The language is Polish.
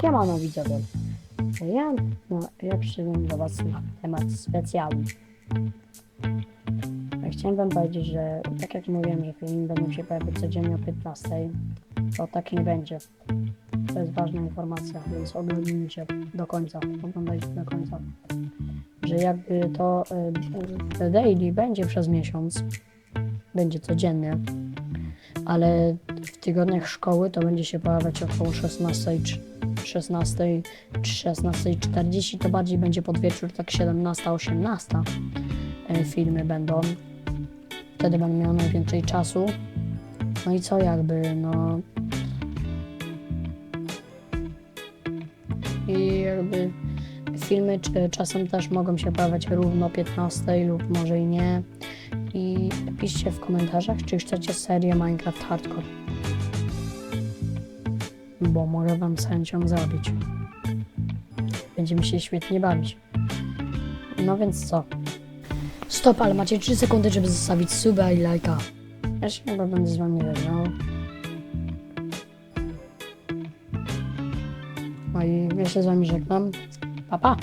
Siemano widzowie. Ja, no, ja przyszedłem do Was na temat specjalny. Ja Chciałem Wam powiedzieć, że tak jak mówiłem, że filmy będą się pojawiać codziennie o 15, to tak nie będzie. To jest ważna informacja, więc oglądajcie do końca, oglądajcie do końca. Że jakby to y, daily będzie przez miesiąc, będzie codziennie, ale w tygodniach szkoły to będzie się pojawiać około 16 czy 16 czy 16.40 to bardziej będzie pod wieczór, tak 17-18 e, filmy będą. Wtedy będę miał najwięcej czasu. No i co jakby, no... I jakby filmy czasem też mogą się pojawiać równo o 15 lub może i nie. I piszcie w komentarzach, czy chcecie serię Minecraft Hardcore. Bo mogę wam z chęcią zrobić. Będziemy się świetnie bawić. No więc co? Stop, ale macie 3 sekundy, żeby zostawić suba i lajka. Ja się chyba będę z wami żegnał. No i ja się z wami żegnam. Pa, pa!